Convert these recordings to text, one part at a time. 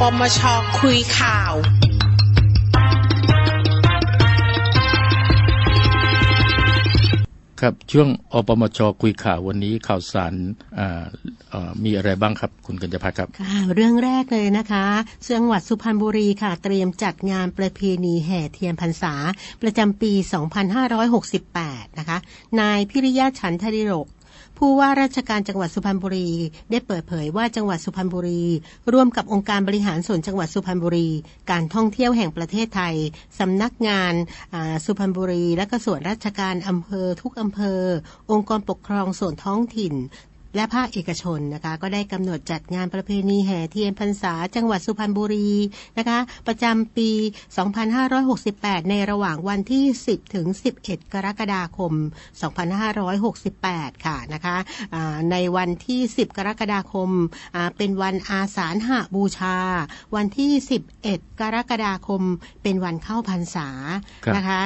ปมชคุยข่าว ครับช่วงอปมชคุยข่าววันนี้ข่าวสารมีอะไรบ้างครับ คุณกัญญาพัฒครับค่ะเรื่องแรกเลยนะคะจังหวัดสุพรรณบุรีค่ะ เตรียมจัดงานประเพณีแห่เทียนพรรษา ประจำปี 2568 นะคะ นายพิริยะฉันทริโรก ผู้ว่าราชการจังหวัดสุพรรณบุรี ได้เปิดเผยว่าจังหวัดสุพรรณบุรี ร่วมกับองค์การบริหารส่วนจังหวัดสุพรรณบุรี การท่องเที่ยวแห่งประเทศไทยสำนักงานสุพรรณบุรี และก็ส่วนราชการอำเภอทุกอำเภอ องค์กรปกครองส่วนท้องถิ่น และภาคเอกชนนะคะก็ได้กำหนดจัดงานประเพณีแห่เทียนพรรษาจังหวัดสุพรรณบุรีนะคะประจำปี 2568 ในระหว่างวันที่ 10 ถึง 11 กรกฎาคม 2568 ค่ะนะคะในวันที่ 10 กรกฎาคมเป็นวันอาสาฬหบูชา วันที่ 11 กรกฎาคม เป็นวันเข้าพรรษานะคะ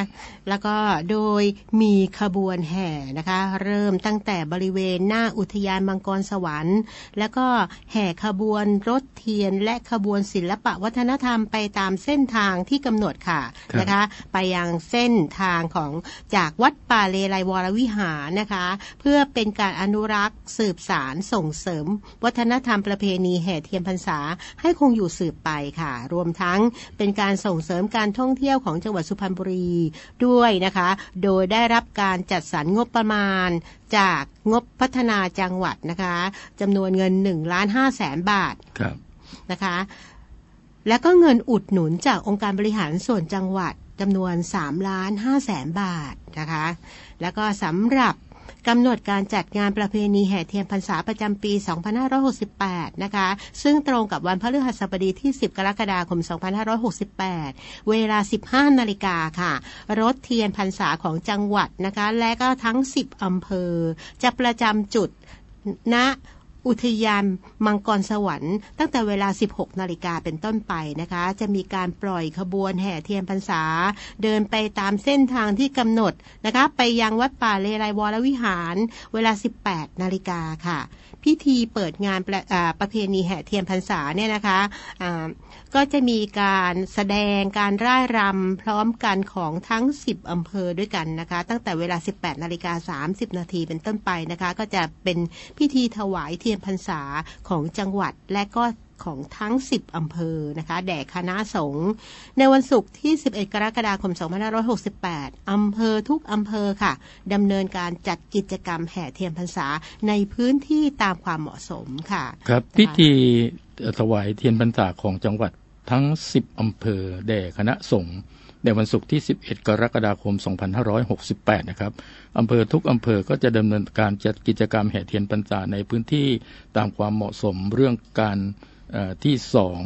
แล้วก็โดยมีขบวนแห่นะคะเริ่มตั้งแต่บริเวณหน้าอุทยานานมังกรสวรรค์ แล้วก็แห่ขบวนรถเทียน และขบวนศิลปะวัฒนธรรมไปตามเส้นทางที่กำหนดค่ะนะคะ ไปยังเส้นทางของจากวัดป่าเลไลวรวิหารนะคะ เพื่อเป็นการอนุรักษ์สืบสารส่งเสริม วัฒนธรรมประเพณีแห่เทียนพรรษาให้คงอยู่สืบไปค่ะ รวมทั้งเป็นการส่งเสริมการท่องเที่ยวของจังหวัดสุพรรณบุรีด้วยนะคะ โดยได้รับการจัดสรรงบประมาณจากงบพัฒนาจังหวัดนะคะจำนวนเงิน1ล้าน5แสนบาทนะคะ แล้วก็เงินอุดหนุนจากองค์การบริหารส่วนจังหวัดจำนวน3ล้าน5แสนบาทนะคะ แล้วก็สำหรับ กำหนดการจัดงานประเพณีแห่เทียนพรรษาประจำปี 2568 นะคะ ซึ่งตรงกับวันพฤหัสบดีที่ 10 กรกฎาคม 2568 เวลา 15 นาฬิกาค่ะ รถเทียนพรรษาของจังหวัดนะคะ และก็ทั้ง 10 อำเภอ จะประจำจุดณ อุทยานมังกรสวรรค์ ตั้งแต่เวลา 16 นาฬิกาเป็นต้นไปนะคะ จะมีการปล่อยขบวนแห่เทียนพรรษา เดินไปตามเส้นทางที่กำหนดนะคะ ไปยังวัดป่าเลไลวรวิหาร เวลา 18 นาฬิกาค่ะ พิธีเปิดงานประประเพณีแห่เทียนพรรษาเนี่ยนะคะะก็จะมีการแสดงการร่ายรำพร้อมกันของทั้ง 10 อำเภอด้วยกันนะคะ ตั้งแต่เวลา 18นาฬิกา30 นาทีเป็นต้นไปนะคะ ก็จะเป็นพิธีถวายเทียนพรรษาของจังหวัดและก็ ของทั้ง 10 อำเภอนะคะแด่คณะสงฆ์ในวันศุกร์ที่ 11 กรกฎาคม 2568 อำเภอทุกอำเภอค่ะดำเนินการจัดกิจกรรมแห่เทียนพรรษาในพื้นที่ตามความเหมาะสมค่ะ ครับพิธีถวายเทียนพรรษาของจังหวัดทั้ง 10 อำเภอแด่คณะสงฆ์ในวันศุกร์ที่ 11 กรกฎาคม 2568 นะครับ อำเภอทุกอำเภอก็จะดำเนินการจัดกิจกรรมแห่เทียนพรรษาในพื้นที่ตามความเหมาะสมเรื่องการ ที่สอง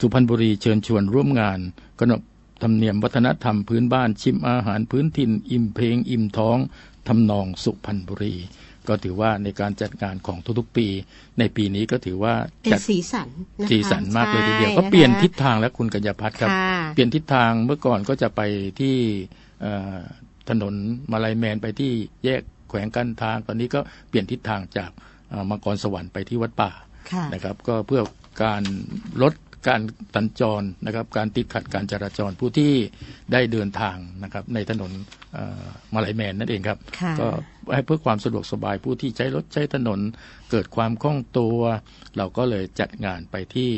สุพรรณบุรีเชิญชวนร่วมงานขนบธรรมเนียมวัฒนธรรมพื้นบ้านชิมอาหารพื้นถิ่น อิ่มเพลง อิ่มท้องทำนองสุพรรณบุรี ก็ถือว่าในการจัดงานของทุกๆปี ในปีนี้ก็ถือว่าเป็นสีสันสีสันมากเลยทีเดียว ก็เปลี่ยนทิศทางแล้วคุณกัญญาพัฒน์ครับ เปลี่ยนทิศทางเมื่อก่อนก็จะไปที่ถนนมาลายแมนไปที่แยกแขวงกันทาง ตอนนี้ก็เปลี่ยนทิศทางจากมังกรสวรรค์ไปที่วัดป่า นะครับ ก็เพื่อการลดการตัญจรนะครับ การติดขัดการจราจรผู้ที่ได้เดินทางนะครับ ในถนนมาลายแมนนั่นเองครับ ก็ให้เพื่อความสะดวกสบายผู้ที่ใช้รถใช้ถนนเกิดความคล่องตัว เราก็เลยจัดงานไปที่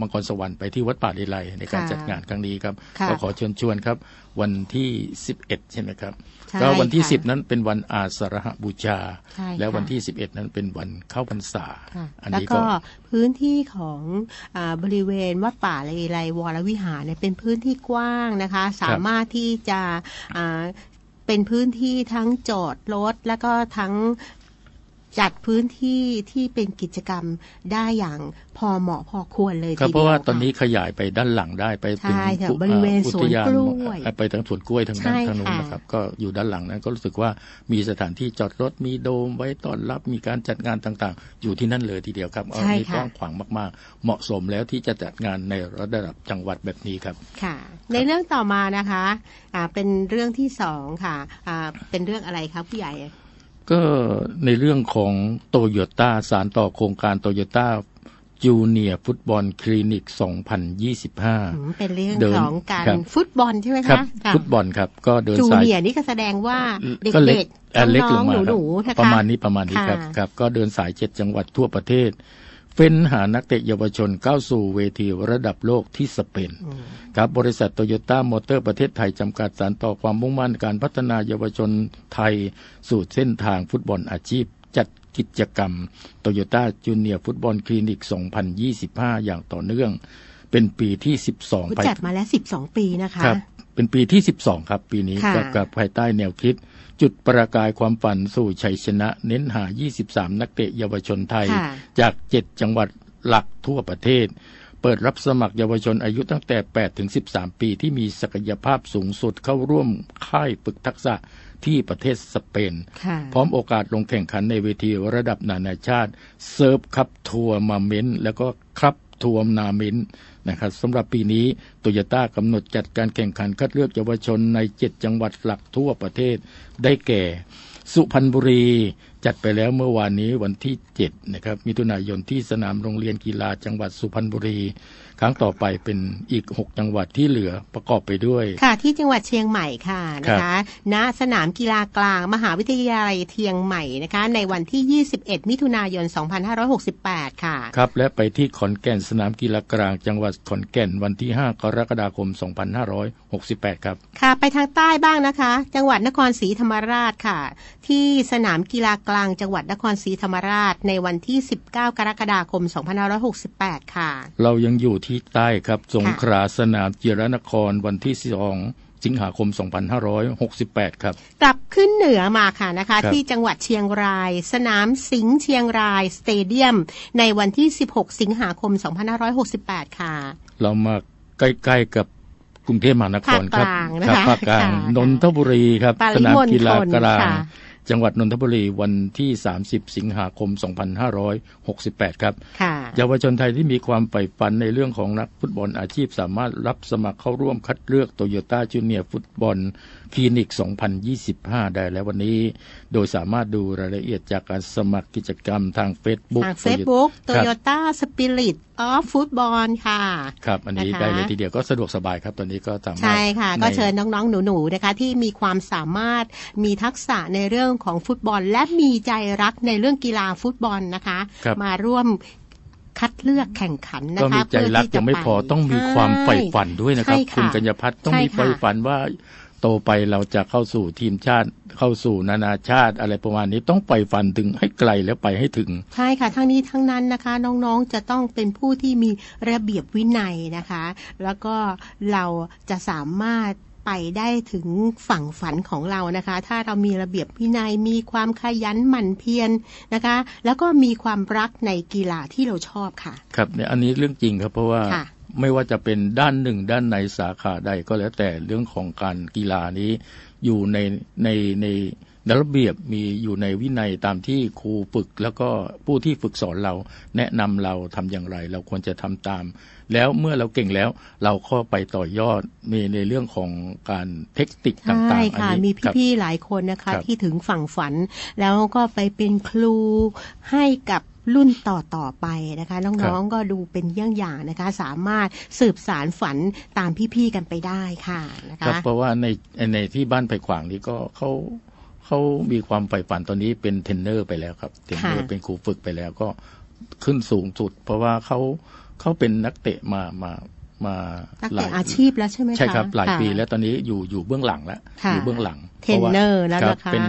มังกรสวรรค์ไปที่วัดป่าลีไลในการจัดงานครั้งนี้ครับก็ขอเชิญชวนครับ วันที่ 11 ใช่ไหมครับ ก็วันที่10นั้นเป็นวันอาสาฬหบูชา แล้ววันที่11นั้นเป็นวันเข้าพรรษา อันนี้ก็พื้นที่ของอบริเวณวัดป่าลีไลวรวิหารเนี่ยเป็นพื้นที่กว้างนะคะ สามารถที่จะเป็นพื้นที่ทั้งจอดรถ แล้วก็ทั้ง จัดพื้นที่ที่เป็นกิจกรรมได้อย่างพอเหมาะพอควรเลยทีเดียวเพราะว่าตอนนี้ขยายไปด้านหลังได้ไปเป็นบริเวณสวนกล้วยไปทางสวนกล้วยทางด้านทางนู้นนะครับ ก็อยู่ด้านหลังนั้นก็รู้สึกว่ามีสถานที่จอดรถมีโดมไว้ต้อนรับมีการจัดงานต่างๆ อยู่ที่นั่นเลยทีเดียวครับเอามีกว้างขวางมากๆ เหมาะสมแล้วที่จะจัดงานในระดับจังหวัดแบบนี้ครับค่ะ ในเรื่องต่อมานะคะอ่าเป็นเรื่องที่สองค่ะอ่าเป็นเรื่องอะไรครับผู้ใหญ่ ก็ในเรื่องของโตโยต้าสารต่อโครงการโตโยต้าจูเนียร์ฟุตบอลคลินิก 2025 เป็นเรื่องของการฟุตบอลใช่ไหมคะฟุตบอลครับ ก็เดินสายจูเนียร์นี่ก็แสดงว่าเด็กๆเล็กลงมาประมาณนี้ประมาณนี้ครับครับ ก็เดินสายเจ็ดจังหวัดทั่วประเทศ เฟ้นหานักเตะเยาวชนก้าวสู่เวทีระดับโลกที่สเปนครับบริษัทโตโยต้ามอเตอร์ประเทศไทยจำกัดสารต่อความมุ่งมั่นการพัฒนาเยาวชนไทย สู่เส้นทางฟุตบอลอาชีพ จัดกิจกรรมโตโยต้าจูเนียร์ฟุตบอลคลินิก 2025 อย่างต่อเนื่อง เป็นปีที่ 12จัดมาแล้ว 12 ปีนะคะครับเป็นปีที่ 12 ครับ ปีนี้กับกับภายใต้แนวคิด จุดประกายความฝันสู่ชัยชนะ เน้นหา 23 นักเตะเยาวชนไทย จาก 7 จังหวัดหลักทั่วประเทศ เปิดรับสมัครเยาวชนอายุตั้งแต่ 8 ถึง 13 ปีที่มีศักยภาพสูงสุดเข้าร่วมค่ายฝึกทักษะที่ประเทศสเปน พร้อมโอกาสลงแข่งขันในเวทีระดับนานาชาติ เซิร์ฟคัพทัวร์มาเมนแล้วก็ครับทัวร์นาเมน นะครับสำหรับปีนี้โตโยต้ากำหนดจัดการแข่งขันคัดเลือกเยาวชนใน 7 จังหวัดหลักทั่วประเทศ ได้แก่ สุพรรณบุรีจัดไปแล้วเมื่อวานนี้วันที่7นะครับมิถุนายนที่สนามโรงเรียนกีฬาจังหวัดสุพรรณบุรี ครั้งต่อไปเป็นอีก 6 จังหวัดที่เหลือประกอบไปด้วย ค่ะที่จังหวัดเชียงใหม่ค่ะนะคะณสนามกีฬากลางมหาวิทยาลัยเชียงใหม่นะคะในวันที่ 21 มิถุนายน 2568 ค่ะครับและไปที่ขอนแก่นสนามกีฬากลางจังหวัดขอนแก่นวันที่ 5 กรกฎาคม 2568 ครับค่ะไปทางใต้บ้างนะคะ จังหวัดนครศรีธรรมราชค่ะ ที่สนามกีฬากลางจังหวัดนครศรีธรรมราช ในวันที่ 19 กรกฎาคม 2568 ค่ะ เรายังอยู่ที่ใต้ครับ สงขลาสนามจิรนครวันที่สองสิงหาคม 2568 ครับ กลับขึ้นเหนือมาค่ะนะคะที่จังหวัดเชียงราย สนามสิงห์เชียงราย สเตเดียม ในวันที่ 16 สิงหาคม 2568 ค่ะ เรามาใกล้ๆกับกรุงเทพมหานครครับภาคกลางนนทบุรีครับ สนามกีฬากลาง จังหวัดนนทบุรีวันที่ 30 สิงหาคม 2568 ครับเยาวชนไทยที่มีความใฝ่ฝันในเรื่องของนักฟุตบอลอาชีพสามารถรับสมัครเข้าร่วมคัดเลือกโตโยต้าจูเนียร์ฟุตบอลคลินิก 2025 ได้แล้ววันนี้ โดยสามารถดูรายละเอียดจากการสมัครกิจกรรมทาง Facebook ทาง Facebook โตโยต้าสปิริตออฟฟุตบอลค่ะ ครับ อันนี้ได้เลยทีเดียวก็สะดวกสบายครับ ตอนนี้ก็สามารถ ใช่ค่ะ ก็เชิญน้องๆ หนูๆ นะคะ ที่มีความสามารถมีทักษะในเรื่องของฟุตบอล และมีใจรักในเรื่องกีฬาฟุตบอลนะคะมาร่วมคัดเลือกแข่งขันนะคะก็มีใจรักยังไม่พอต้องมีความใฝ่ฝันด้วยนะครับ คุณกัญญพัฒน์ต้องมีใฝ่ฝันว่าโตไปเราจะเข้าสู่ทีมชาติ เข้าสู่นานาชาติอะไรประมาณนี้ต้องไปฝันถึงให้ไกลแล้วไปให้ถึง ใช่ค่ะทั้งนี้ทั้งนั้นนะคะ น้องๆจะต้องเป็นผู้ที่มีระเบียบวินัยนะคะ แล้วก็เราจะสามารถไปได้ถึงฝั่งฝันของเรานะคะ ถ้าเรามีระเบียบวินัย มีความขยันหมั่นเพียรนะคะ แล้วก็มีความรักในกีฬาที่เราชอบค่ะ ครับเนี่ยอันนี้เรื่องจริงครับเพราะว่า ไม่ว่าจะเป็นด้านหนึ่ง ด้านในสาขาใดก็แล้วแต่เรื่องของการกีฬานี้ อยู่ในในในระเบียบมีอยู่ในวินัยตามที่ครูฝึก แล้วก็ผู้ที่ฝึกสอนเราแนะนำเราทำอย่างไร เราควรจะทำตาม แล้วเมื่อเราเก่งแล้วเราก็ไปต่อยอดมีในเรื่องของการเทคนิคต่างๆใช่ค่ะมีพี่ๆหลายคนนะคะ ที่ถึงฝั่งฝัน แล้วก็ไปเป็นครูให้กับรุ่นต่อต่อไปนะคะ น้องๆก็ดูเป็นเยี่ยงอย่างนะคะ สามารถสืบสารฝันตามพี่ๆกันไปได้ค่ะนะคะเพราะว่าในในที่บ้านไผ่ขวางนี้ก็เขาเขามีความใฝ่ฝันตอนนี้เป็นเทรนเนอร์ไปแล้วครับเทรนเนอร์เป็นครูฝึกไปแล้วก็ขึ้นสูงสุด เพราะว่าเขา เขาเป็นนักเตะมามามาหลายอาชีพแล้วใช่ไหมคะใช่ครับ หลายปีแล้วตอนนี้อยู่อยู่เบื้องหลังแล้วอยู่เบื้องหลังเทรนเนอร์แล้วนะคะเป็น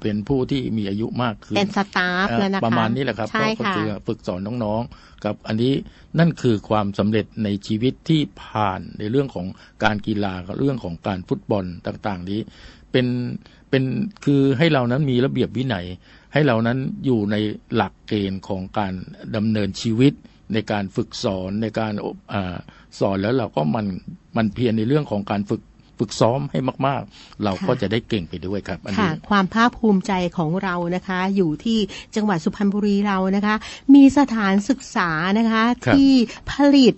เป็นผู้ที่มีอายุมากคือเป็นสตาฟแล้วนะคะประมาณนี้แหละครับก็คือฝึกสอนน้องๆกับอันนี้นั่นคือความสำเร็จในชีวิตที่ผ่านในเรื่องของการกีฬาเรื่องของการฟุตบอลต่างๆ นี้เป็นเป็นคือให้เรานั้นมีระเบียบวินัย ให้เรานั้นอยู่ในหลักเกณฑ์ของการดำเนินชีวิต ในการฝึกสอนในการอสอนแล้วเราก็มันมันเพียรในเรื่องของการฝึกฝึกซ้อมให้มากๆ เราก็จะได้เก่งไปด้วยครับค่ะความภาคภูมิใจของเรานะคะ อยู่ที่จังหวัดสุพรรณบุรีเรานะคะ มีสถานศึกษานะคะที่ผลิต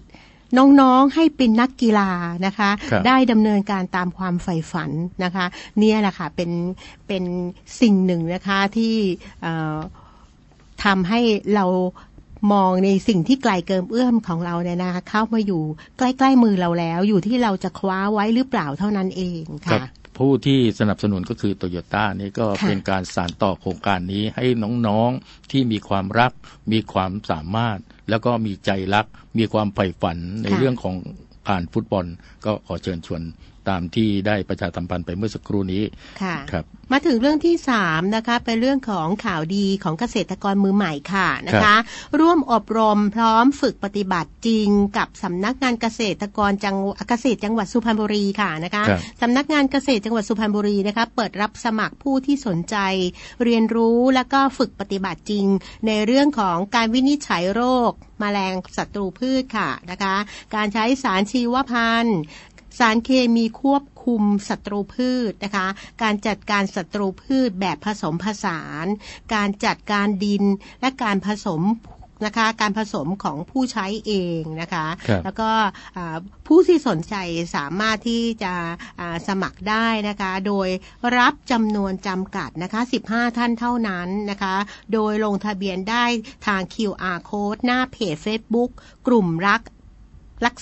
น้องๆให้เป็นนักกีฬานะคะได้ดำเนินการตามความใฝ่ฝันนะคะ เนี่ยแหละค่ะเป็นเป็นสิ่งหนึ่งนะคะที่ทำให้เรา มองในสิ่งที่ไกลเกินเอื้อมของเราเนี่ยนะคะเข้ามาอยู่ใกล้ๆมือเราแล้ว อยู่ที่เราจะคว้าไว้หรือเปล่าเท่านั้นเองค่ะผู้ที่สนับสนุนก็คือโตโยต้านี่ก็เป็นการสานต่อโครงการนี้ให้น้องๆที่มีความรัก มีความสามารถ แล้วก็มีใจรัก มีความใฝ่ฝันในเรื่องของการฟุตบอล ก็ขอเชิญชวนตามที่ได้ประชาสัมพันธ์ไปเมื่อสักครู่นี้ค่ะครับมาถึงเรื่องที่สามนะคะเป็นเรื่องของข่าวดีของเกษตรกรมือใหม่ค่ะนะคะ ร่วมอบรมพร้อมฝึกปฏิบัติจริงกับสำนักงานเกษตรกรจังเกษตรจังหวัดสุพรรณบุรีค่ะนะคะสำนักงานเกษตรจังหวัดสุพรรณบุรีนะคะเปิดรับสมัครผู้ที่สนใจ เรียนรู้แล้วก็ฝึกปฏิบัติจริง ในเรื่องของการวินิจฉัยโรคมแมลงศัตรูพืชค่ะนะคะ การใช้สารชีวพันธุ์ สารเคมีควบคุมศัตรูพืชนะคะ การจัดการศัตรูพืชแบบผสมผสาน การจัดการดินและการผสมนะคะการผสมของผู้ใช้เองนะคะ แล้วก็ผู้ที่สนใจสามารถที่จะสมัครได้นะคะ โดยรับจำนวนจำกัดนะคะ 15 ท่านเท่านั้นนะคะ โดยลงทะเบียนได้ทาง QR code หน้าเพจ Facebook กลุ่มรักรัก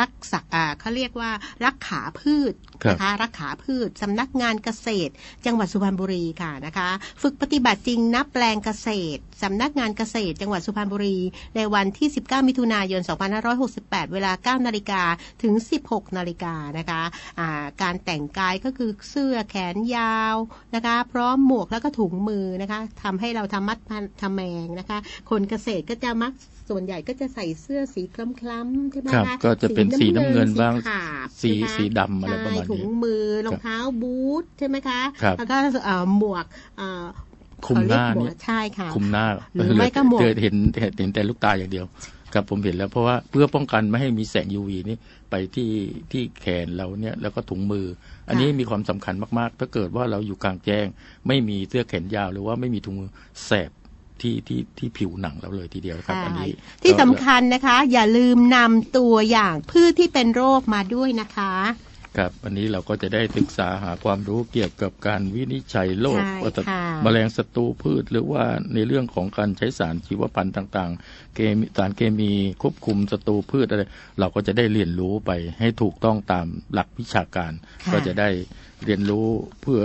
รักษาเขาเรียกว่ารักขาพืชนะคะรักขาพืชสำนักงานเกษตร จังหวัดสุพรรณบุรีค่ะนะคะ ฝึกปฏิบัติจริงนับแปลงเกษตรสำนักงานเกษตร จังหวัดสุพรรณบุรี ในวันที่ 19 มิถุนายน 2568 เวลา 9 นาฬิกาถึง 16 นาฬิกานะคะะการแต่งกายก็คือเสื้อแขนยาวนะคะ พร้อมหมวกแล้วก็ถุงมือนะคะทำให้เราทำมัดทำแมงนะคะ คนเกษตรก็จะมักส่วนใหญ่ก็จะใส่เสื้อสีคล้ำๆใช่ไหมคะก็จะเป็นสีน้ำเงินบ้างสีสีดำอะไรประมาณนี้ถุงมือรองเท้าบูทใช่ไหมคะแล้วก็หมวกคุมหน้านี่ใช่ค่ะคุมหน้าหรือไม่ก็หมวกเห็นเห็นแต่ลูกตาอย่างเดียวครับผมเห็นแล้วเพราะว่าเพื่อป้องกันไม่ให้มีแสง UV นี่ไปที่ที่แขนเราเนี่ยแล้วก็ถุงมือ อันนี้มีความสำคัญมากๆ ถ้าเกิดว่าเราอยู่กลางแจ้ง ไม่มีเสื้อแขนยาวหรือว่าไม่มีถุงมือแสบ ที่ที่ที่ผิวหนังเราเลยทีเดียวครับอันนี้ ที่สำคัญนะคะ อย่าลืมนำตัวอย่างพืชที่เป็นโรคมาด้วยนะคะ ครับอันนี้เราก็จะได้ศึกษาหาความรู้เกี่ยวกับการวินิจฉัยโรคแมลงศัตรูพืช หรือว่าในเรื่องของการใช้สารชีวพันธุ์ต่างๆเกมสารเคมีควบคุมศัตรูพืชอะไรเราก็จะได้เรียนรู้ไปให้ถูกต้องตามหลักวิชาการก็จะได้เรียนรู้เพื่อ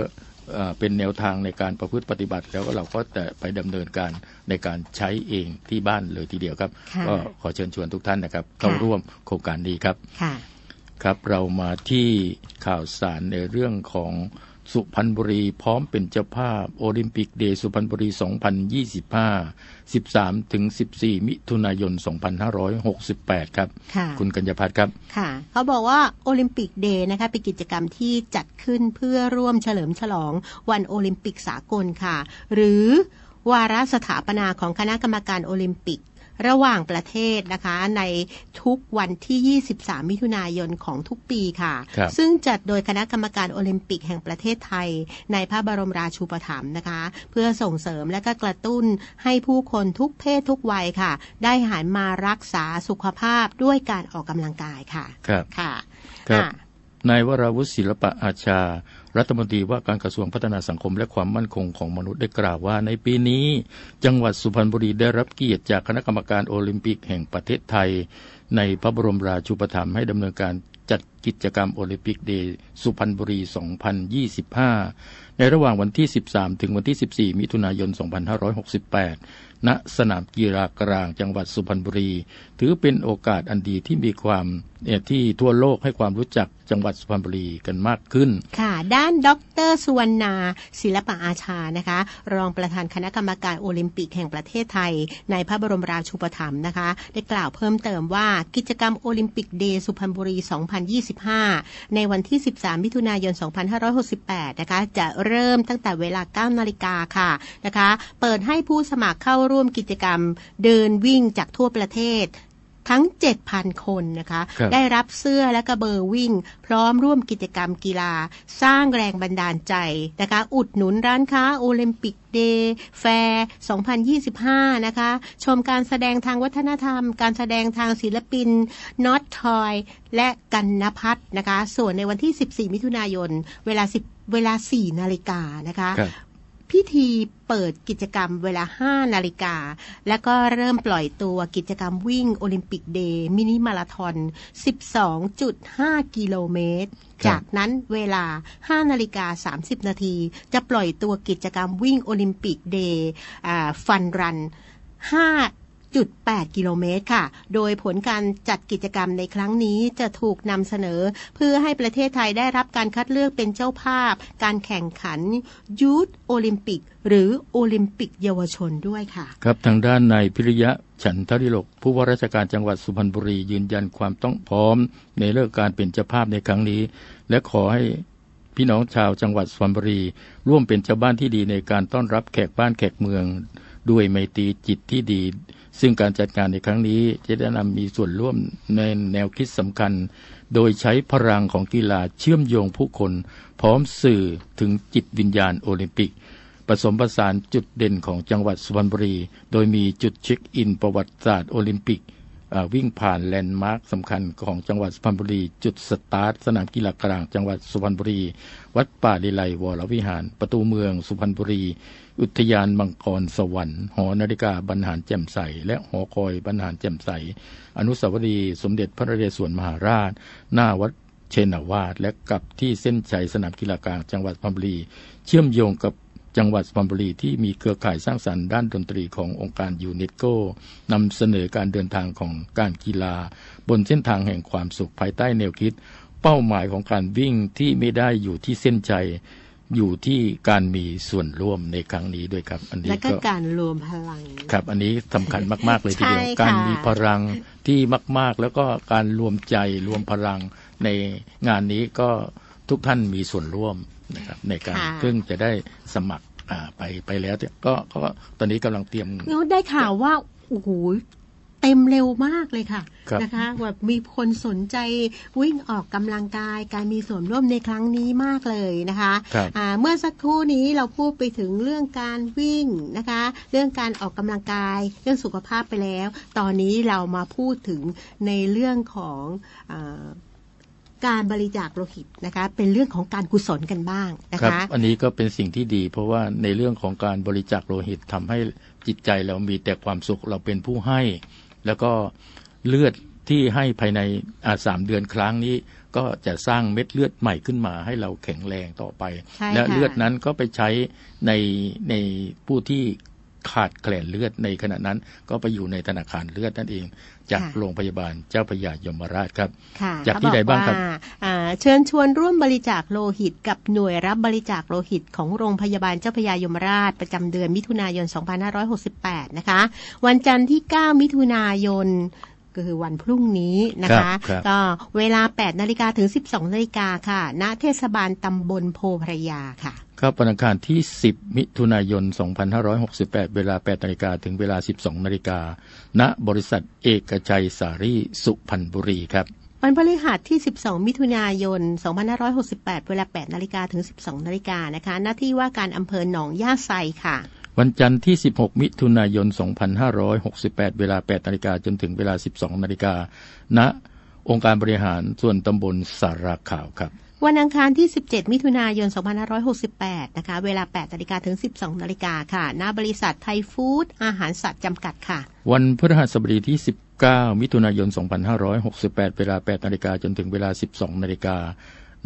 เป็นแนวทางในการประพฤติปฏิบัติ แล้วก็เราก็จะไปดำเนินการในการใช้เองที่บ้านเลยทีเดียวครับ ก็ขอเชิญชวนทุกท่านนะครับเข้าร่วมโครงการนี้ครับครับเรามาที่ข่าวสารในเรื่องของ สุพรรณบุรีพร้อมเป็นเจ้าภาพโอลิมปิกเดย์สุพรรณบุรี 2025 13ถึง14 มิถุนายน 2568 ครับ คุณกัญญาพัฒน์ครับ ค่ะ เขาบอกว่าโอลิมปิกเดย์นะคะเป็นกิจกรรมที่จัดขึ้นเพื่อร่วมเฉลิมฉลองวันโอลิมปิกสากลค่ะ หรือวาระสถาปนาของคณะกรรมการโอลิมปิก ระหว่างประเทศนะคะ ในทุกวันที่ 23 มิถุนายนของทุกปีค่ะ ซึ่งจัดโดยคณะกรรมการโอลิมปิกแห่งประเทศไทย ในพระบรมราชูปถัมภ์นะคะ เพื่อส่งเสริมและก็กระตุ้นให้ผู้คนทุกเพศทุกวัยค่ะ ได้หันมารักษาสุขภาพด้วยการออกกำลังกายค่ะ ครับค่ะ ครับนายวราวุฒิศิลปะอาชา รัฐมนตรีว่าการกระทรวงพัฒนาสังคมและความมั่นคงของมนุษย์ได้กล่าวว่าในปีนี้ จังหวัดสุพรรณบุรีได้รับเกียรติจากคณะกรรมการโอลิมปิกแห่งประเทศไทย ในพระบรมราชูปถัมภ์ให้ดำเนินการจัด กิจกรรมโอลิมปิกเดย์สุพรรณบุรี 2025 ในระหว่างวันที่ 13 ถึงวันที่ 14 มิถุนายน 2568 ณ สนามกีฬากลางจังหวัดสุพรรณบุรี ถือเป็นโอกาสอันดีที่มีความที่ทั่วโลกให้ความรู้จักจังหวัดสุพรรณบุรีกันมากขึ้น ค่ะ ด้านดรสุวรรณา ศิลปะอาชานะคะ รองประธานคณะกรรมการโอลิมปิกแห่งประเทศไทย ในพระบรมราชูปถัมภ์นะคะ ได้กล่าวเพิ่มเติมว่ากิจกรรมโอลิมปิกเดย์สุพรรณบุรี 2025 25 ในวันที่ 13 มิถุนายน 2568 นะคะ จะเริ่มตั้งแต่เวลา 9 นาฬิกาค่ะนะคะ เปิดให้ผู้สมัครเข้าร่วมกิจกรรมเดินวิ่งจากทั่วประเทศ ทั้ง 7,000 คนนะคะคได้รับเสื้อและกระเบอร์วิ่ง พร้อมร่วมกิจกรรมกีฬา สร้างแรงบันดาลใจนะคะ อุดหนุนร้านค้าโอลิมปิกเดย์แฟร์ 2025 นะคะ ชมการแสดงทางวัฒนธรรม การแสดงทางศิลปินน็อตทอยและกันนพัฒนะคะ ส่วนในวันที่ 14 มิถุนายน เวลา 10 เวลา 4 นาฬิกานะคะ พิธีเปิดกิจกรรมเวลา 5 นาฬิกา แล้วก็เริ่มปล่อยตัวกิจกรรมวิ่งโอลิมปิกเดย์มินิมาราทอน 12.5 กิโลเมตร จากนั้นเวลา 5 นาฬิกา 30 นาที จะปล่อยตัวกิจกรรมวิ่งโอลิมปิกเดย์ฟันรัน 5 8 กิโลเมตรค่ะ โดยผลการจัดกิจกรรมในครั้งนี้จะถูกนำเสนอ เพื่อให้ประเทศไทยได้รับการคัดเลือกเป็นเจ้าภาพ การแข่งขันยูทโอลิมปิก หรือโอลิมปิกเยาวชนด้วยค่ะ ครับทางด้านนายพิริยะฉันทริลกผู้ว่าราชการจังหวัดสุพรรณบุรียืนยันความต้องพร้อม ในเรื่องการเป็นเจ้าภาพในครั้งนี้ และขอให้พี่น้องชาวจังหวัดสุพรรณบุรี ร่วมเป็นเจ้าบ้านที่ดีในการต้อนรับแขกบ้านแขกเมือง ด้วยไมตรีจิตที่ดี ซึ่งการจัดการในครั้งนี้จะได้นำมีส่วนร่วมในแนวคิดสำคัญ โดยใช้พลังของกีฬาเชื่อมโยงผู้คน พร้อมสื่อถึงจิตวิญญาณโอลิมปิก ผสมผสานจุดเด่นของจังหวัดสุพรรณบุรี โดยมีจุดเช็คอินประวัติศาสตร์โอลิมปิกวิ่งผ่านแลนด์มาร์คสำคัญของจังหวัดสุพรรณบุรี จุดสตาร์ทสนามกีฬากลางจังหวัดสุพรรณบุรี วัดป่าลีไลวรวิหาร ประตูเมืองสุพรรณบุรี อุทยานมังกรสวรรค์ หอนาฬิกาบรรหารแจ่มใส และหอคอยบรรหารแจ่มใส อนุสาวรีย์สมเด็จพระนเรศวรมหาราช หน้าวัดเชนาวาสและกับที่เส้นชัยสนามกีฬากลางจังหวัดพรรณบุรี เชื่อมโยงกับจังหวัดสุพรรณบุรีที่มีเครือข่ายสร้างสรรค์ด้านดนตรีขององค์การยูเนสโกนำเสนอการเดินทางของการกีฬา บนเส้นทางแห่งความสุขภายใต้แนวคิด เป้าหมายของการวิ่งที่ไม่ได้อยู่ที่เส้นใจ อยู่ที่การมีส่วนร่วมในครั้งนี้ด้วยครับ อันนี้ก็การรวมพลัง ครับ อันนี้สำคัญมาก ๆ เลยทีเดียว การมีพลังที่มาก ๆ แล้วก็การรวมใจรวมพลังในงานนี้ก็ทุกท่านมีส่วนร่วมนะครับในการซึ่งจะได้สมัครไปไปแล้วก็ก็ตอนนี้กำลังเตรียมได้ข่าวว่าโอ้โห เต็มเร็วมากเลยค่ะนะคะแบบมีคนสนใจวิ่งออกกำลังกาย การมีส่วนร่วมในครั้งนี้มากเลยนะคะเมื่อสักครู่นี้เราพูดไปถึงเรื่องการวิ่งนะคะ เรื่องการออกกำลังกาย เรื่องสุขภาพไปแล้ว ตอนนี้เรามาพูดถึงในเรื่องของอการบริจาคโลหิตนะคะ เป็นเรื่องของการกุศลกันบ้างนะคะอันนี้ก็เป็นสิ่งที่ดี เพราะว่าในเรื่องของการบริจาคโลหิตทำให้จิตใจเรามีแต่ความสุขเราเป็นผู้ให้ แล้วก็เลือดที่ให้ภายในอาสามเดือนครั้งนี้ก็จะสร้างเม็ดเลือดใหม่ขึ้นมาให้เราแข็งแรงต่อไป และเลือดนั้นก็ไปใช้ในในผู้ที่ขาดแคลนเลือดในขณะนั้นก็ไปอยู่ในธนาคารเลือดนั่นเอง จากโรงพยาบาลเจ้าพยายมราชครับ จากที่ใดบ้างครับเชิญชวนร่วมบริจาคโลหิต กับหน่วยรับบริจาคโลหิตของโรงพยาบาลเจ้าพยายมราชประจำเดือนมิถุนายน 2568 นะคะ วันจันทร์ที่ 9 มิถุนายนก็ คือวันพรุ่งนี้นะคะก็เวลา 8 นาฬิกาถึง 12 นาฬิกาค่ะ ณ เทศบาลตำบลโพพระยาค่ะครับวันอังคารที่ 10 มิถุนายน 2568 เวลา 8 นาฬิกาถึงเวลา 12 นาฬิกา ณ บริษัทเอกชัยสารีสุพรรณบุรีครับวันพฤหัสที่ 12 มิถุนายน 2568 เวลา 8 นาฬิกาถึง 12 นาฬิกานะคะ หน้าที่ว่าการอำเภอหนองย่าไซค่ะ วันจันทร์ที่ 16 มิถุนายน 2568 เวลา 8 นาฬิกาจนถึงเวลา 12 นาฬิกาณองค์การบริหารส่วนตำบลสาราข่าวครับ วันอังคารที่ 17 มิถุนายน 2568 นะคะ เวลา 8 นาฬิกาถึง 12 นาฬิกาค่ะ ณ บริษัทไทยฟู้ดอาหารสัตว์จำกัดค่ะ วันพฤหัสบดีที่ 19 มิถุนายน 2568 เวลา 8 นาฬิกาจนถึงเวลา 12 นาฬิกา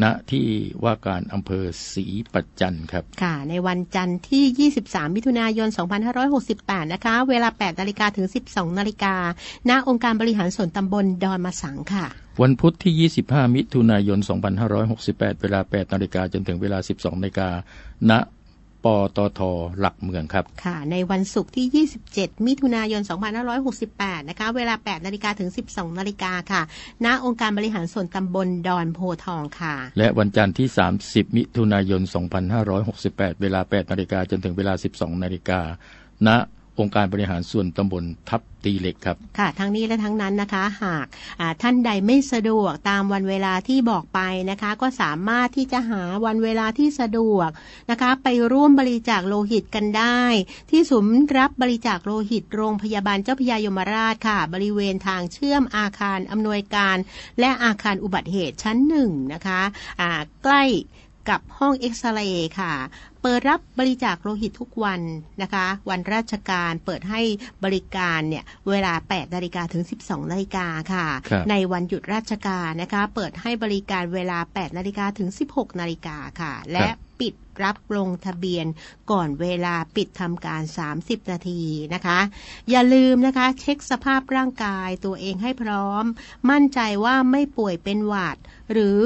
ณที่ว่าการอำเภอศรีปัจจันครับ ค่ะ ในวันจันทร์ที่ 23 มิถุนายน 2568 นะคะ เวลา 8 นาฬิกาถึง 12 นาฬิกา ณ องค์การบริหารส่วนตำบลดอนมาสังค่ะ วันพุธที่ 25 มิถุนายน 2568 เวลา 8 นาฬิกาจนถึงเวลา 12 นาฬิกา ณ ปตทหลักเมืองครับ ค่ะ ในวันศุกร์ที่ 27 มิถุนายน 2568 นะคะ เวลา 8 นาฬิกาถึง 12 นาฬิกาค่ะ ณ องค์การบริหารส่วนตำบลดอนโพทองค่ะ และวันจันทร์ที่ 30 มิถุนายน 2568 เวลา 8 นาฬิกาจนถึงเวลา 12 นาฬิกา ณ องค์การบริหารส่วนตำบลทับตีเหล็กครับ ค่ะทั้งนี้และทั้งนั้นนะคะ หากท่านใดไม่สะดวกตามวันเวลาที่บอกไปนะคะ ก็สามารถที่จะหาวันเวลาที่สะดวกนะคะ ไปร่วมบริจาคโลหิตกันได้ ที่ศูนย์รับบริจาคโลหิตโรงพยาบาลเจ้าพยายมราชค่ะ บริเวณทางเชื่อมอาคารอำนวยการ และอาคารอุบัติเหตุชั้นหนึ่งนะคะะใกล้ กับห้องเอ็กซเรย์ค่ะ เปิดรับบริจาคโลหิตทุกวันนะคะ วันราชการเปิดให้บริการเนี่ยเวลา 8 นาฬิกาถึง 12 นาฬิกาค่ะครับในวันหยุดราชการนะคะ เปิดให้บริการเวลา 8 นาฬิกาถึง 16 นาฬิกาค่ะ และปิดรับลงทะเบียนก่อนเวลาปิดทำการ 30 นาทีนะคะ อย่าลืมนะคะ เช็คสภาพร่างกายตัวเองให้พร้อม มั่นใจว่าไม่ป่วยเป็นหวัด หรือ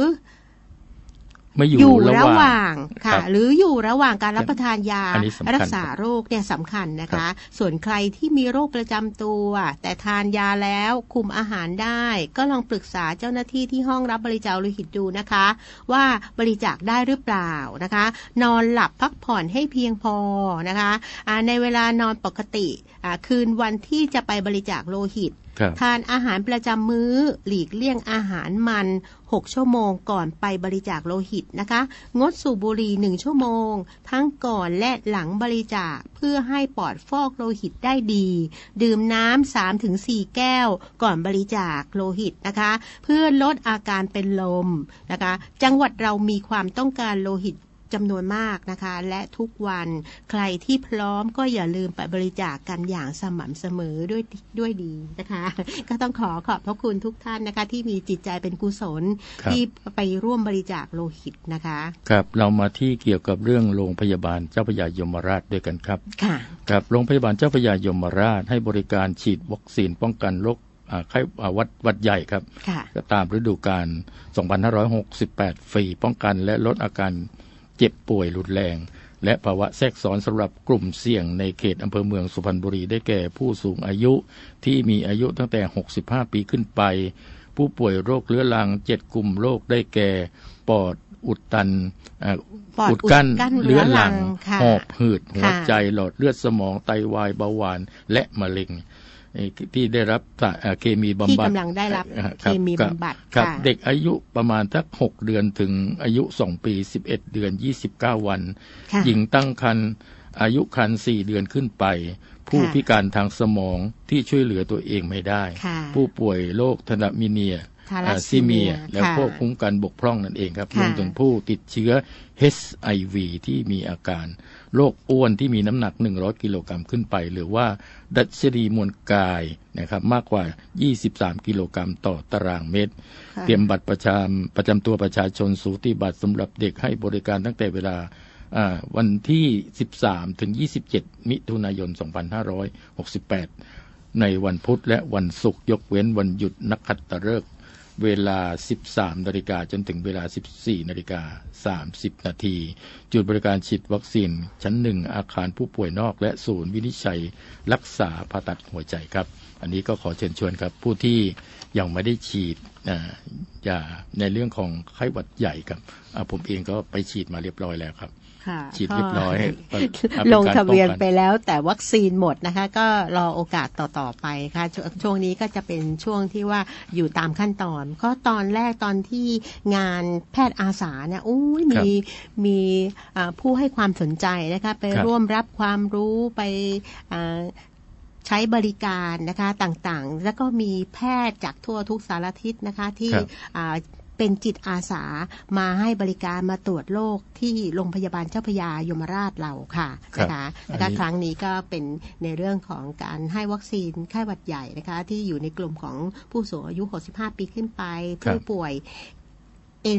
ไม่อยู่อยู่ระระหหว่าว่างงครัค่ะบหรืออยู่ระหว่างการรับประทานยาอันนี้สำคัญรักษาโรคเนี่ยสำคัญนะคะ ส่วนใครที่มีโรคประจำตัว แต่ทานยาแล้วคุมอาหารได้ ก็ลองปรึกษาเจ้าหน้าที่ที่ห้องรับบริจาคโลหิตดูนะคะ ว่าบริจาคได้หรือเปล่านะคะ นอนหลับพักผ่อนให้เพียงพอนะคะอ่าในเวลานอนปกติอ่าคืนวันที่จะไปบริจาคโลหิตครับทานอาหารประจำมื้อ หลีกเลี่ยงอาหารมัน 6 ชั่วโมงก่อนไปบริจาคโลหิตนะคะ งดสูบบุหรี่1ชั่วโมง ทั้งก่อนและหลังบริจาคเพื่อให้ปอดฟอกโลหิตได้ดี ดื่มน้ำ3-4 แก้วก่อนบริจาคโลหิตนะคะ เพื่อลดอาการเป็นลมนะคะ จังหวัดเรามีความต้องการโลหิต จำนวนมากนะคะ และทุกวันใครที่พร้อมก็อย่าลืมไปบริจาคกันอย่างสม่ำเสมอด้วยด้วยดีนะคะ ก็ต้องขอขอบพระคุณทุกท่านนะคะ ที่มีจิตใจเป็นกุศลครับที่ไปร่วมบริจาคโลหิตนะคะ ครับเรามาที่เกี่ยวกับเรื่องโรงพยาบาลเจ้าพระยายมราชด้วยกันครับค่ะครับโรงพยาบาลเจ้าพระยายมราชให้บริการฉีดวัคซีนป้องกันโรคอ่าไข้อ่าหวัดหวัดใหญ่ครับค่ะก็ตามฤดูกาล 2568 ฟรีป้องกันและลดอาการ เจ็บป่วยรุนแรง และภาวะแทรกซ้อนสำหรับกลุ่มเสี่ยงในเขตอำเภอเมืองสุพรรณบุรีได้แก่ผู้สูงอายุที่มีอายุตั้งแต่ 65 ปีขึ้นไป ผู้ป่วยโรคเรื้อรัง 7 กลุ่มโรคได้แก่ปอดอุดตันอ่าปอดอุดกั้นอุดกั้นเรื้อรังเรื้อรังค่ะหอบหืดหัวค่ะใจหลอดเลือดสมองไตวายเบาหวานและมะเร็งเอ่อ ที่ได้รับสารอ่าเคมีบำที่บัดกำลังได้รับอ่าเคครับมีครับบำบัดครับค่ะเด็กอายุประมาณทักหกเดือนถึงอายุสองปีสิบเอ็ดเดือนยี่สิบเก้าวันค่ะหญิงตั้งครรภ์อายุครรภ์สี่เดือนขึ้นไป ผู้ค่ะพิการทางสมองที่ช่วยเหลือตัวเองไม่ได้ค่ะผู้ป่วยโรคทานามิเนียทาลัส ซีซีเมีเมียยและค่ะพวกคุ้มกันบกพร่องนั่นเองครับรค่ะวมถึงผู้ติดเชื้อ HIV ที่มีอาการโรคอ้วนที่มีน้ำหนัก 100 กิโลกรัมขึ้นไป หรือว่าดัชนีมวลกายนะครับมากกว่า 23 กิโลกรัมต่อตารางเมตรค่ะเตรียมบัตรประชาประจำตัวประชาชนสูติบัตรสำหรับเด็กให้บริการตั้งแต่เวลาอ่าวันที่ 13 ถึง 27 มิถุนายน 2568 ในวันพุธและวันศุกร์ยกเว้นวันหยุดนักขัตฤกษ์ เวลา 13นาฬิกาจนถึงเวลา 14นาฬิกา30 นาที จุดบริการฉีดวัคซีน ชั้นหนึ่งอาคารผู้ป่วยนอกและศูนย์วินิจฉัย รักษาผ่าตัดหัวใจครับ อันนี้ก็ขอเชิญชวนครับผู้ที่ยังไม่ได้ฉีดอ่ายาในเรื่องของไข้หวัดใหญ่ครับผมเองก็ไปฉีดมาเรียบร้อยแล้วครับ ฉีดเรียบร้อยก็เอาเป็นลงทะเบียนการป้องกันไปแล้วแต่วัคซีนหมดนะคะ ก็รอโอกาสต่อๆไปค่ะชวช่วงนี้ก็จะเป็นช่วงที่ว่าอยู่ตามขั้นตอน ก็ตอนแรกตอนที่งานแพทย์อาสาเนี่ยอุ้ยมีมีอ่าผู้ให้ความสนใจนะคะไปครับร่วมรับความรู้ไปอ่าใช้บริการนะคะต่างๆ แล้วก็มีแพทย์จากทั่วทุกสารทิศนะคะที่ครับอ่า เป็นจิตอาสามาให้บริการมาตรวจโรคที่โรงพยาบาลเจ้าพระยายมราชเราค่ะครับนะคะอันนี้แล้วก็ครั้งนี้ก็เป็นในเรื่องของการให้วัคซีนไข้หวัดใหญ่นะคะที่อยู่ในกลุ่มของผู้สูงอายุ 65 ปีขึ้นไปครับผู้ป่วย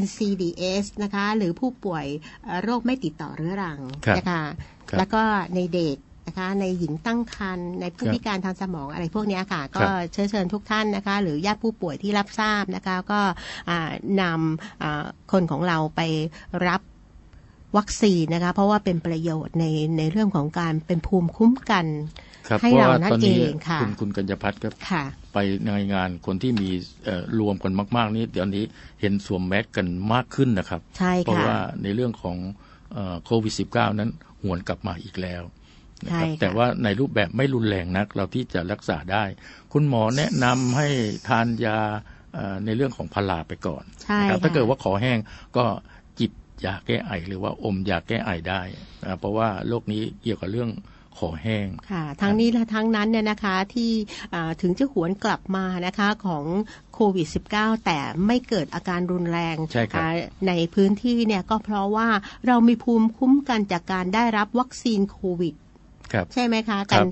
NCDS นะคะหรือผู้ป่วยเอ่อโรคไม่ติดต่อเรื้อรังครับนะคะครับแล้วก็ในเด็ก นะคะในหญิงตั้งครรภ์ในผู้ครับพิการทางสมองอะไรพวกเนี้ยค่ะครัก็บเชิญเชิญทุกท่านนะคะ หรือญาติผู้ป่วยที่รับทราบนะคะ ก็อ่านำอ่าคนของเราไปรับวัคซีนนะคะ เพราะว่าเป็นประโยชน์ในในเรื่องของการเป็นภูมิคุ้มกันครับให้เพราะเราว่านั่นตอนนี้เองค่ะคุณคุณกัญญาพัฒน์ครับค่ะไปในงานคนที่มีเอ่อรวมกันมาก ๆ นี้เดี๋ยวนี้เห็นสวมแมสกันมากขึ้นนะครับใช่เพราะค่ะว่าในเรื่องของเอ่อโควิด -19 นั้นหวนกลับมาอีกแล้ว นะครับใช่ค่ะแต่ว่าในรูปแบบไม่รุนแรงนัก เราที่จะรักษาได้ คุณหมอแนะนำให้ทานยาเอ่อในเรื่องของพาราไปก่อนใช่นะครับค่ะถ้าเกิดว่าขอแห้งก็จิบยาแก้ไอหรือว่าอมยาแก้ไอได้นะครับเพราะว่าโรคนี้เกี่ยวกับเรื่องคอแห้งค่ะทั้งนี้และทั้งนั้นเนี่ยนะคะที่อ่าถึงจะหวนกลับมานะคะของโควิด -19 แต่ไม่เกิดอาการรุนแรงใช่ครับอ่าในพื้นที่เนี่ยก็เพราะว่าเรามีภูมิคุ้มกันจากการได้รับวัคซีนโควิดครับ ใช่ไหมคะครักับน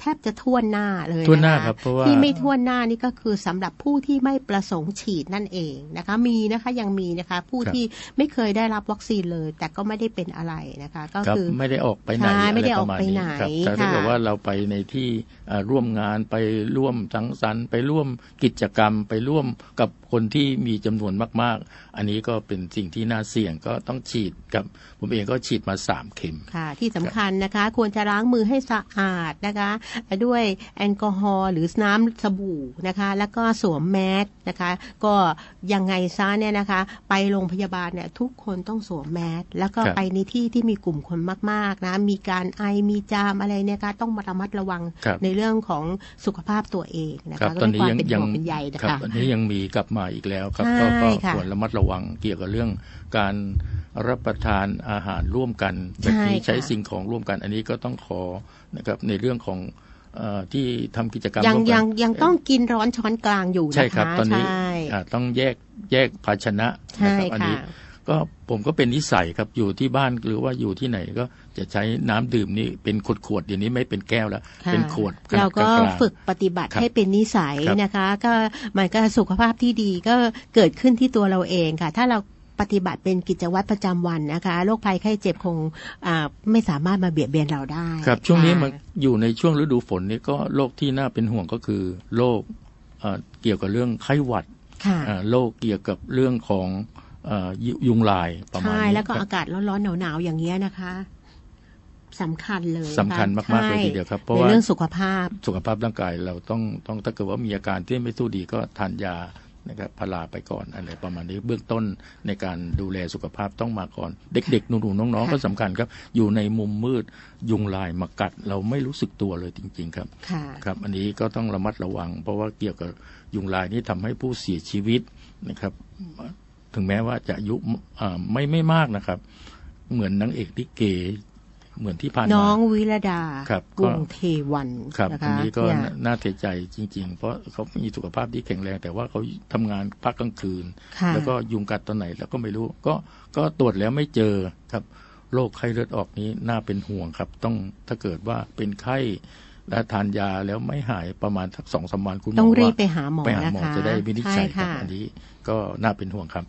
แทบจะทั่วหน้าเลยทั่วหน้าะะครับเพราะว่าที่ไม่ทั่วหน้านี่ก็คือสำหรับผู้ที่ไม่ประสงค์ฉีดนั่นเองนะคะมีนะคะยังมีนะคะผู้ครับที่ไม่เคยได้รับวัคซีนเลย แต่ก็ไม่ได้เป็นอะไรนะคะ ก็ครับคือไม่ได้ออกไปไหนใช่อะไม่ไรได้ปออกระมาณไปนี้ไหนครับแต่ถ้าค่ะเกิดว่าเราไปในที่อ่าร่วมงานไปร่วมสังสรรค์ไปร่วมกิจกรรมไปร่วมกับคนที่มีจำนวนมาก ๆ อันนี้ก็เป็นสิ่งที่น่าเสี่ยงก็ต้องฉีดกับผมเองก็ฉีดมาสามเข็มค่ะที่สำคัญนะคะ ควรจะล้างมือให้สะอาดนะคะ ด้วยแอลกอฮอล์หรือน้ำสบู่นะคะ แล้วก็สวมแมสนะคะ ก็ยังไงซะเนี่ยนะคะ ไปโรงพยาบาลเนี่ยทุกคนต้องสวมแมสแล้วก็ครับไปในที่ที่มีกลุ่มคนมากๆนะ มีการไอมีจามอะไรเนี่ยคะต้องมาระมัดระวังครับในเรื่องของสุขภาพตัวเองนะครัคะบก็ตอนด้วยนี้ความยังเป็นห่ยัวงงเป็นใยนะครัคะบอันนี้ยังมีกลับมาอีกแล้วครับใช่ก็ก็ค่ะควรระมัดระวังเกี่ยวกับเรื่องการ รับประทานอาหารร่วมกันแบบนี้ใช่ค่ะใช้สิ่งของร่วมกัน อันนี้ก็ต้องขอนะครับในเรื่องของเออที่ทำกิจกรรมยังร่วมกัยังนยังต้องกินร้อนช้อนกลางอยู่นะคะใช่ครับ ตอนนี้ใช่อ่าต้องแยกแยกภาชนะใช่นะครับอัค่ะนี้ก็ผมก็เป็นนิสัยครับอยู่ที่บ้านหรือว่าอยู่ที่ไหนก็จะใช้น้ำดื่มนี่เป็นขวดขวดๆเดี๋ยวนี้ไม่เป็นแก้วแล้วค่ะเป็นขวดขนดเราก็ลางๆฝึกปฏิบัติครับให้เป็นนิสัยครับนะคะ ก็มันก็สุขภาพที่ดีก็เกิดขึ้นที่ตัวเราเองค่ะ ถ้าเรา ปฏิบัติเป็นกิจวัตรประจำวันนะคะโรคภัยไข้เจ็บคงอ่าไม่สามารถมาเบียดเบียนเราได้ ครับ ช่วงนี้ค่ะมันอยู่ในช่วงฤดูฝนนี่ก็โรคที่น่าเป็นห่วงก็คือโรคเอ่อเกี่ยวกับเรื่องไข้หวัดค่ะอ่าโรคเกี่ยวกับเรื่องของเอ่อยุยุงลายประมาณใช่นี้แล้วก็ครับอากาศร้อนๆหนาวๆอย่างเงี้ยนะคะสำคัญเลยสำคัญมากๆเลยใช่ทีเดียวครับเพราะในว่าเรื่องสุขภาพสุขภาพร่างกายเราต้องต้องถ้าเกิดว่ามีอาการที่ไม่สู้ดีก็ทานยา นะครับพาราไปก่อนอะไรประมาณนี้เบื้องต้นในการดูแลสุขภาพต้องมาก่อน เด็กๆหนูๆน้องๆค่ะก็สำคัญครับ อยู่ในมุมมืดยุงลายมากัด เราไม่รู้สึกตัวเลยจริง ๆ ครับค่ะครับ อันนี้ก็ต้องระมัดระวัง เพราะว่าเกี่ยวกับยุงลายนี่ทำให้ผู้เสียชีวิตนะครับ ถึงแม้ว่าจะอายุอ่าไม่ไม่มากนะครับ เหมือนนางเอกลิเก เหมือนที่ผ่านมาน้องวิรดาครับวก็งเทวันครับนะคะอันนี้ก็เนี่ยน่าน่าเสียใจจริง ๆ เพราะเขามีสุขภาพที่แข็งแรง แต่ว่าเขาทำงานพักกลางคืนค่ะแล้วก็ยุงกัดตอนไหนแล้วก็ไม่รู้ ก็ก็ตรวจแล้วไม่เจอครับโรคไข้เลือดออกนี้น่าเป็นห่วงครับ ต้องถ้าเกิดว่าเป็นไข้และทานยาแล้วไม่หายประมาณสักสองสามวันคุณหมอต้องรีบว่าไปหาหมอไปหาหมอนะคะจะได้วินิจฉัยใช่ครับค่ะอันนี้ก็น่าเป็นห่วงครับ